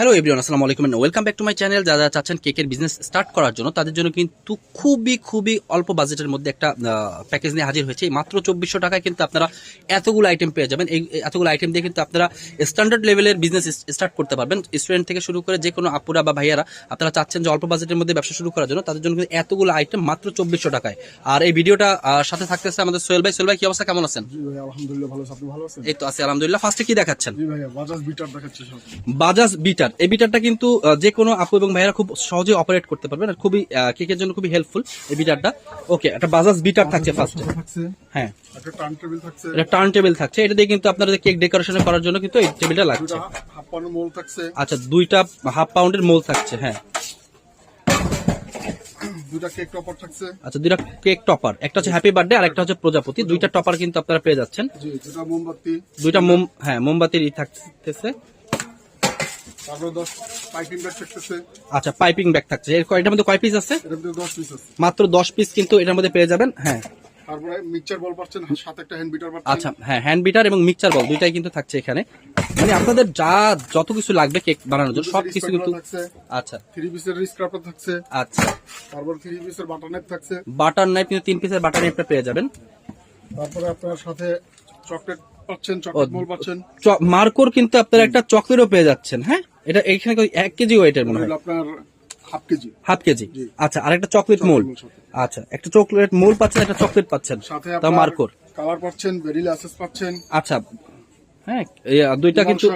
Hello everyone আসসালামু আলাইকুম and welcome back to my channel যারা যারা চাচ্ছেন কেকের বিজনেস স্টার্ট করার জন্য তাদের জন্য কিন্তু খুবই খুবই অল্প বাজেটের মধ্যে একটা প্যাকেজ নিয়ে হাজির হয়েছে। মাত্র চব্বিশশো টাকায় কিন্তু আপনারা এতগুলো আইটেম পেয়ে যাবেন। এই এতগুলো আইটেম দিয়ে কিন্তু আপনারা স্ট্যান্ডার্ড লেভেলের বিজনেস স্টার্ট করতে পারবেন। স্টুডেন্ট থেকে শুরু করে যে কোনো আপুরা বা ভাইয়ারা আপনারা চাচ্ছেন যে অল্প বাজেটের মধ্যে ব্যবসা শুরু করার জন্য তাদের জন্য কিন্তু এতগুলো আইটেম মাত্র চব্বিশশো টাকায়। আর এই ভিডিওটা সাথে থাকতেছে আমাদের সোহেল ভাই। সোহেল ভাই কি অবস্থা? কেমন আছেন? আলহামদুলিল্লাহ ভালো। ভালো আছেন? এই তো আছে আলহামদুলিল্লাহ। ফার্স্টে কি দেখাচ্ছেন? বাজাজ বিটার দেখাচ্ছি বাজাজ বিটার এই বিটারটা কিন্তু যে কোনো আপু এবং ভাইয়েরা খুব সহজে অপারেট করতে পারবেন আর খুবই কেকের জন্য খুবই হেল্পফুল এই বিটারটা ওকে একটা বাজাজ বিটার থাকছে ফার্স্টে হ্যাঁ। একটা টার্ন টেবিল থাকছে। এটা টার্ন টেবিল থাকছে। এটা দিয়ে কিন্তু আপনাদের কেক ডেকোরেশন করার জন্য কিন্তু এই টেবিলটা লাগছে। হাফ পাউন্ড মোল থাকছে। আচ্ছা দুইটা হাফ পাউন্ডের মোল থাকছে হ্যাঁ। দুটা কেক টপার থাকছে। আচ্ছা দুইটা কেক টপার একটা হচ্ছে হ্যাপি বার্থডে আর একটা হচ্ছে প্রজাপতি। দুইটা টপার কিন্তু আপনারা পেয়ে যাচ্ছেন। জি দুটা মোমবাতি। দুইটা মোম হ্যাঁ মোমবাতির ই থাকতেছে। তারপরে পাইপিং ব্যাগ থাকতেছে। আচ্ছা পাইপিং ব্যাগ থাকছে। এর ক- এটার মধ্যে কয় পিস আছে? এটার মধ্যে দশ পিস আছে। মাত্র দশ পিস কিন্তু এটার মধ্যে পেয়ে যাবেন হ্যাঁ। তারপরে মিক্সচার বল পাচ্ছেন সাথে একটা হ্যান্ড বিটার পাচ্ছেন। আচ্ছা হ্যাঁ হ্যান্ড বিটার এবং মিক্সচার বল দুইটাই কিন্তু থাকছে এখানে। মানে আপনাদের যা যত কিছু লাগবে কেক বানানোর জন্য সব কিছু কিন্তু আচ্ছা। থ্রি পিসের স্ক্রাপার থাকছে। আচ্ছা। তারপর থ্রি পিসের বাটার নাইফ থাকছে। বাটার নাইফ কিন্তু তিন পিসের বাটার নাইফটা পেয়ে যাবেন। তারপরে আপনার সাথে চকলেট পাচ্ছেন চকলেট মোল পাচ্ছেন। মার্কোর কিন্তু আপনারা একটা চকলেটও পেয়ে যাচ্ছেন হ্যাঁ? এটা এখানে এক কেজি ওয়েটের মনে হয়? আপনার হাফ কেজি। Half KG? আচ্ছা আর একটা চকলেট মোল আচ্ছা একটা চকলেট মোল পাচ্ছেন একটা চকলেট পাচ্ছেন। তা মার্কোর। কালার পাচ্ছেন ভেরিলা অ্যাসেস পাচ্ছেন। আচ্ছা হ্যাঁ এই দুইটা কিন্তু।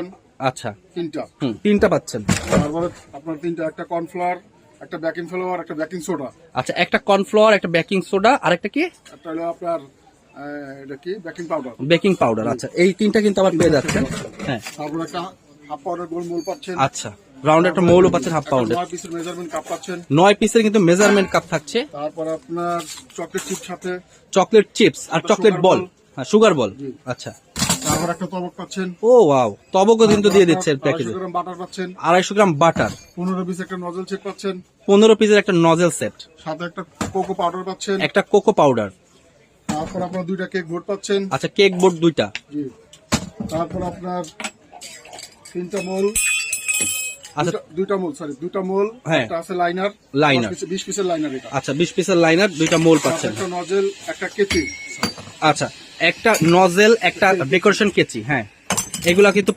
আচ্ছা। তিনটা। হুম তিনটা পাচ্ছেন। তারপরে আপনার তিনটা একটা কর্নফ্লাওয়ার একটা বেকিং ফ্লাওয়ার একটা বেকিং সোডা আচ্ছা একটা কর্নফ্লাওয়ার একটা বেকিং সোডা আর একটা কি? একটা হলো আপনার এটা কি? বেকিং পাউডার বেকিং পাউডার আচ্ছা এই তিনটা কিন্তু আবার পেয়ে যাচ্ছেন। হ্যাঁ তারপর একটা হাফ পাউডার গোল মোল পাচ্ছেন। আচ্ছা রাউন্ড একটা মৌলও পাচ্ছেন হাফ পাউন্ডের নয় পিসের মেজারমেন্ট কাপ পাচ্ছেন। নয় পিসের কিন্তু মেজারমেন্ট কাপ থাকছে। তারপর আপনার চকলেট সাথে। চকলেট চিপস আর চকলেট বল হ্যাঁ সুগার বল আচ্ছা। তারপর একটা তবক পাচ্ছেন। ও ওয়াও তবকও কিন্তু দিয়ে দিচ্ছে আড়াইশো প্যাকেজে গ্রাম বাটার পাচ্ছেন। আড়াইশো গ্রাম বাটার পনেরো পিস একটা নজল সেট পাচ্ছেন। পনেরো পিসের একটা নজেল সেট সাথে একটা কোকো পাউডার পাচ্ছেন। একটা কোকো পাউডার তারপর আপনার দুইটা কেক বোর্ড পাচ্ছেন। আচ্ছা কেক বোর্ড দুইটা। তারপর আপনার তিনটা মোল আচ্ছা। দুইটা- মোল সরি দুইটা মোল হ্যাঁ। একটা আছে লাইনার Liner। বিশ পিসের লাইনার এটা। আচ্ছা বিশ পিসের লাইনার দুইটা মোল পাচ্ছেন। একটা নজেল একটা কেচি। আচ্ছা একটা নজেল একটা ডেকোরেশন কেচি হ্যাঁ। এগুলা কিন্তু